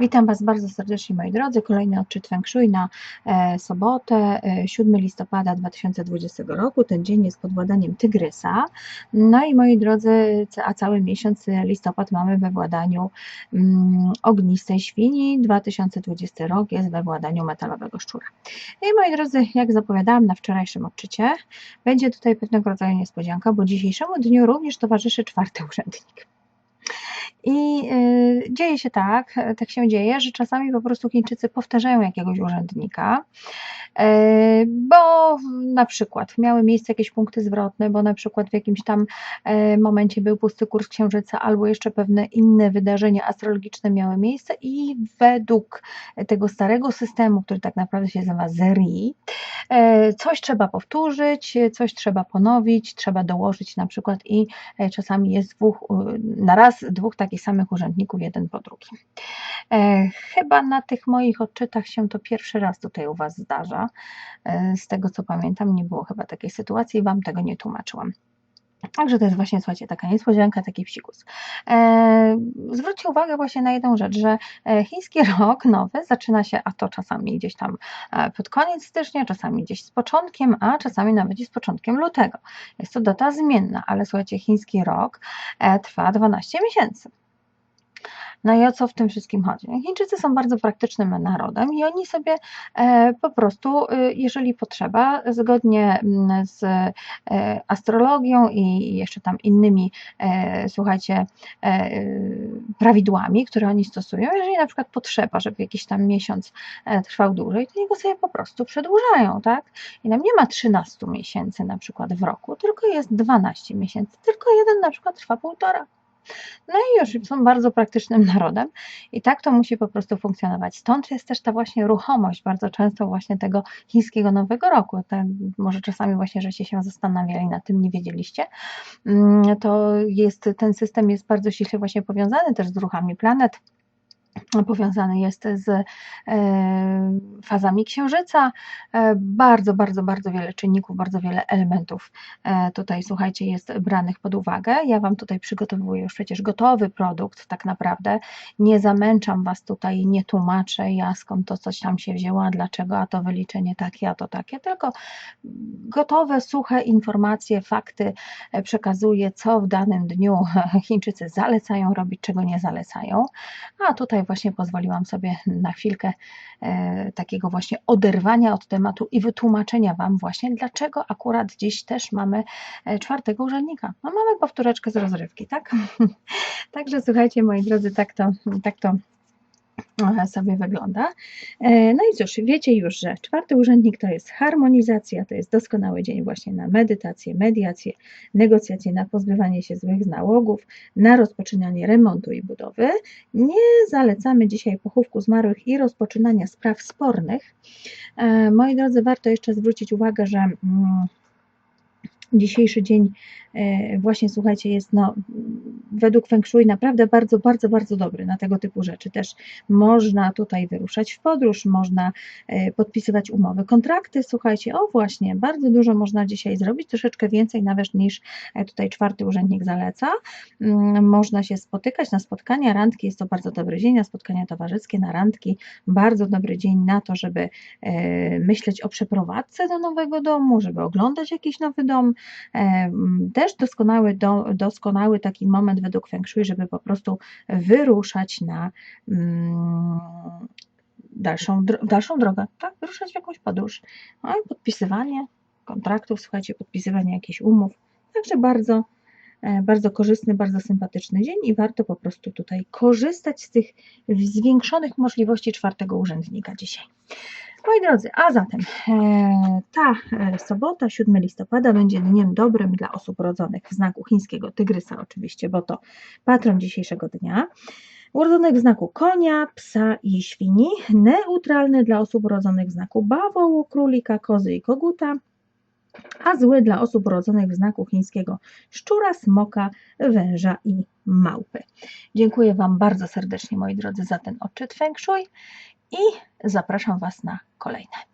Witam Was bardzo serdecznie moi drodzy. Kolejny odczyt Feng Shui na e, sobotę, e, 7 listopada 2020 roku. Ten dzień jest pod władaniem Tygrysa. No i moi drodzy, a cały miesiąc listopad mamy we władaniu mm, ognistej świni. 2020 rok jest we władaniu metalowego szczura. I moi drodzy, jak zapowiadałam na wczorajszym odczycie, będzie tutaj pewnego rodzaju niespodzianka, bo dzisiejszemu dniu również towarzyszy czwarty urzędnik. I y, dzieje się tak, tak się dzieje, że czasami po prostu Chińczycy powtarzają jakiegoś urzędnika, y, bo na przykład miały miejsce jakieś punkty zwrotne, bo na przykład w jakimś tam y, momencie był pusty kurs księżyca, albo jeszcze pewne inne wydarzenia astrologiczne miały miejsce i według tego starego systemu, który tak naprawdę się nazywa ZERI, coś trzeba powtórzyć, coś trzeba ponowić, trzeba dołożyć na przykład i czasami jest dwóch, na raz dwóch takich takich samych urzędników, jeden po drugim. E, chyba na tych moich odczytach się to pierwszy raz tutaj u Was zdarza. E, z tego co pamiętam, nie było chyba takiej sytuacji i Wam tego nie tłumaczyłam. Także to jest właśnie, słuchajcie, taka niespodzianka, taki psikus. E, zwróćcie uwagę właśnie na jedną rzecz, że e, chiński rok nowy zaczyna się, a to czasami gdzieś tam pod koniec stycznia, czasami gdzieś z początkiem, a czasami nawet i z początkiem lutego. Jest to data zmienna, ale słuchajcie, chiński rok trwa 12 miesięcy. No i o co w tym wszystkim chodzi? Chińczycy są bardzo praktycznym narodem i oni sobie e, po prostu, e, jeżeli potrzeba, zgodnie mm, z e, astrologią i jeszcze tam innymi, słuchajcie, prawidłami, które oni stosują, jeżeli na przykład potrzeba, żeby jakiś tam miesiąc trwał dłużej, to jego sobie po prostu przedłużają, tak? I nam nie ma 13 miesięcy na przykład w roku, tylko jest 12 miesięcy, tylko jeden na przykład trwa półtora. No i już są bardzo praktycznym narodem i tak to musi po prostu funkcjonować. Stąd jest też ta właśnie ruchomość bardzo często właśnie tego chińskiego Nowego Roku. może czasami właśnie, żeście się zastanawiali nad tym, nie wiedzieliście. Mm, to jest, ten system jest bardzo ściśle właśnie powiązany też z ruchami planet powiązany jest z e, fazami księżyca. E, bardzo, bardzo, bardzo wiele czynników, bardzo wiele elementów e, tutaj, słuchajcie, jest branych pod uwagę. Ja Wam tutaj przygotowuję już przecież gotowy produkt, tak naprawdę. Nie zamęczam Was tutaj, nie tłumaczę ja skąd to coś tam się wzięło, a dlaczego, a to wyliczenie takie, a to takie, tylko gotowe, suche informacje, fakty przekazuję, co w danym dniu Chińczycy zalecają robić, czego nie zalecają. A tutaj właśnie pozwoliłam sobie na chwilkę e, takiego właśnie oderwania od tematu i wytłumaczenia Wam właśnie, dlaczego akurat dziś też mamy e, czwartego urzędnika. No mamy powtóreczkę z rozrywki, tak? Także słuchajcie, moi drodzy, tak to, tak to sobie wygląda. E, no i cóż, wiecie już, że czwarty urzędnik to jest harmonizacja, to jest doskonały dzień właśnie na medytację, mediację, negocjacje, na pozbywanie się złych nałogów, na rozpoczynanie remontu i budowy. Nie zalecamy dzisiaj pochówku zmarłych i rozpoczynania spraw spornych. E, moi drodzy, warto jeszcze zwrócić uwagę, że mm, dzisiejszy dzień E, właśnie słuchajcie, jest no, według Feng Shui naprawdę bardzo, bardzo, bardzo dobry na tego typu rzeczy. Też można tutaj wyruszać w podróż, można e, podpisywać umowy, kontrakty, słuchajcie, o właśnie, bardzo dużo można dzisiaj zrobić, troszeczkę więcej nawet niż e, tutaj czwarty urzędnik zaleca. Mm, można się spotykać na spotkania, randki, jest to bardzo dobry dzień na spotkania towarzyskie, na randki, bardzo dobry dzień na to, żeby myśleć o przeprowadzce do nowego domu, żeby oglądać jakiś nowy dom, też doskonały, do, doskonały taki moment według Feng Shui, żeby po prostu wyruszać na mm, dalszą, dalszą drogę, tak? Wyruszać w jakąś podróż. No i podpisywanie kontraktów, słuchajcie, podpisywanie jakichś umów. Także bardzo, e, bardzo korzystny, bardzo sympatyczny dzień i warto po prostu tutaj korzystać z tych zwiększonych możliwości czwartego urzędnika dzisiaj. Moi drodzy, a zatem e, ta e, sobota, 7 listopada, będzie dniem dobrym dla osób urodzonych w znaku chińskiego tygrysa, oczywiście, bo to patron dzisiejszego dnia. Urodzonych w znaku konia, psa i świni, neutralny dla osób urodzonych w znaku bawołu, królika, kozy i koguta, a zły dla osób urodzonych w znaku chińskiego szczura, smoka, węża i małpy. Dziękuję Wam bardzo serdecznie, moi drodzy, za ten odczyt Feng Shui i zapraszam Was na kolejne.